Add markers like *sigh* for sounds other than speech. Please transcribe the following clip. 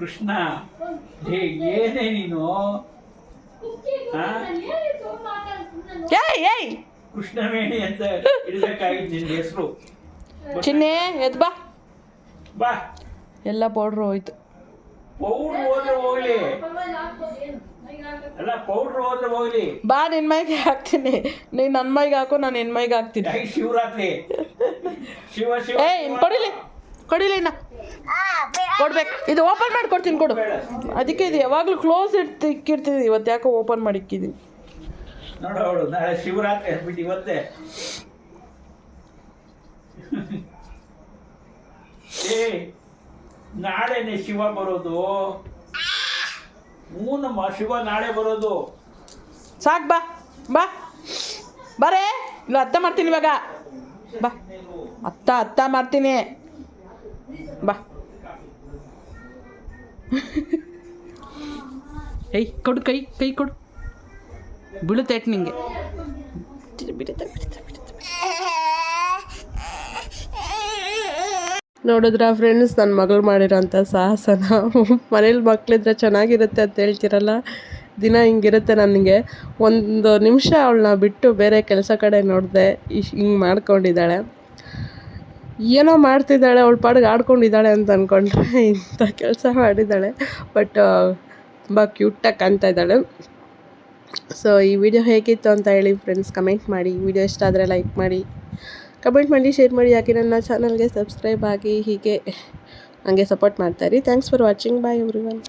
ಕೃಷ್ಣ ಹೇ ಏನೇ ನೀನು? ಏಯ್ ಏಯ್! ಕೃಷ್ಣವೇಣಿ ಅಂತ ಇಡಬೇಕಾಗಿತ್ತು ನಿನ್ನ ಹೆಸರು. ಚಿನ್ನೆ ಎದ್ ಬಾ. ಬಾ. ಎಲ್ಲ ಪೌಡ್ರ್ ಹೋಯ್ತು. ಪೌಡ್ರ್ ಹೋದ್ರೆ ಹೋಗ್ಲಿ. ಅಲ್ಲ ಪೌಡ್ರ್ ಹೋದ್ರೆ ಹೋಗ್ಲಿ. ಬಾ ನಿನ್ ಮೈಗೆ ಹಾಕ್ತೀನಿ. ನೀನು ನನ್ನ ಮೈಗೆ ಹಾಕು ನಾನು ನಿನ್ ಮೈಗೆ ಹಾಕ್ತೀನಿ. ಶಿವರಾತ್ರಿ. ಶಿವ ಶಿವ ಏಯ್. ಕೊಡಿಲಿ ಕೊಡಿಲಿ ಇನ್ನ. ಕೊಡ್ಬೇಕು. ಇದು ಓಪನ್ ಮಾಡಿ ಕೊಡ್ತೀನಿ ಕೊಡು. ಅದಕ್ಕೆ ಇದು ಯಾವಾಗಲೂ ಕ್ಲೋಸ್ ಇಟ್ಟಿರ್ತೀವಿ ಇವತ್ತು ಯಾಕೋ ಓಪನ್ ಮಾಡಿ ಇಕ್ಕಿದ್ದೀನಿ ನೋಡು ಅವಳು ನಾಳೆ ಶಿವರಾತ್ರಿ ಅಂದ್ಬಿಟ್ಟು ಇವತ್ತೇ. ಏ ನಾಳೆನೆ ಶಿವ ಬರೋದು. ಮೂನಮ್ಮ ಶಿವ ನಾಳೆ ಬರೋದು. ಸಾಕು ಬಾ ಬಾ. ಬರೇ. ಇಲ್ಲ ಅತ್ತ ಮಾಡ್ತೀನಿ ಇವಾಗ. ಬಾ. ಅತ್ತ ಅತ್ತ ಮಾಡ್ತೀನಿ. ಬಾ. *laughs* ಏಯ್, ಕೊಡು, ಕೈ ಕೈ ಕೊಡು. ಬೀಳುತ್ತೈಟ್ ನಿಂಗೆ. ನೋಡಿದ್ರ ಫ್ರೆಂಡ್ಸ್ ನನ್ನ ಮಗಳು ಮಾಡಿರೋಂಥ ಸಾಹಸನ? ಮನೇಲಿ ಮಕ್ಕಳಿದ್ರೆ ಚೆನ್ನಾಗಿರುತ್ತೆ ಅಂತ ಹೇಳ್ತಿರಲ್ಲ? ದಿನ ಹಿಂಗಿರುತ್ತೆ ನನಗೆ. ಒಂದು ನಿಮಿಷ ಅವಳನ್ನ ಬಿಟ್ಟು ಬೇರೆ ಕೆಲಸ ಕಡೆ ನೋಡಿದೆ, ಇಶ್ ಹಿಂಗೆ ಮಾಡ್ಕೊಂಡಿದ್ದಾಳೆ. ಏನೋ ಮಾಡ್ತಿದ್ದಾಳೆ, ಅವಳ ಪಾಡಿಗೆ ಆಡ್ಕೊಂಡಿದ್ದಾಳೆ ಅಂತ ಅಂದ್ಕೊಂಡ್ರೆ ಇಂಥ ಕೆಲಸ ಮಾಡಿದ್ದಾಳೆ. ಬಟ್ ತುಂಬ ಕ್ಯೂಟಾಗಿ ಕಾಣ್ತಾ ಇದ್ದಾಳೆ. ಸೊ ಈ ವಿಡಿಯೋ ಹೇಗಿತ್ತು ಅಂತ ಹೇಳಿ ಫ್ರೆಂಡ್ಸ್ ಕಮೆಂಟ್ ಮಾಡಿ. ವಿಡಿಯೋ ಇಷ್ಟ ಆದರೆ ಲೈಕ್ ಮಾಡಿ. ಕಮೆಂಟ್ ಮಾಡಿ ಶೇರ್ ಮಾಡಿ. ಯಾಕೆ ನನ್ನ ಚಾನಲ್ಗೆ ಸಬ್ಸ್ಕ್ರೈಬ್ ಆಗಿ ಹೀಗೆ ನನಗೆ support ಮಾಡ್ತಾಯಿರಿ thanks for watching bye everyone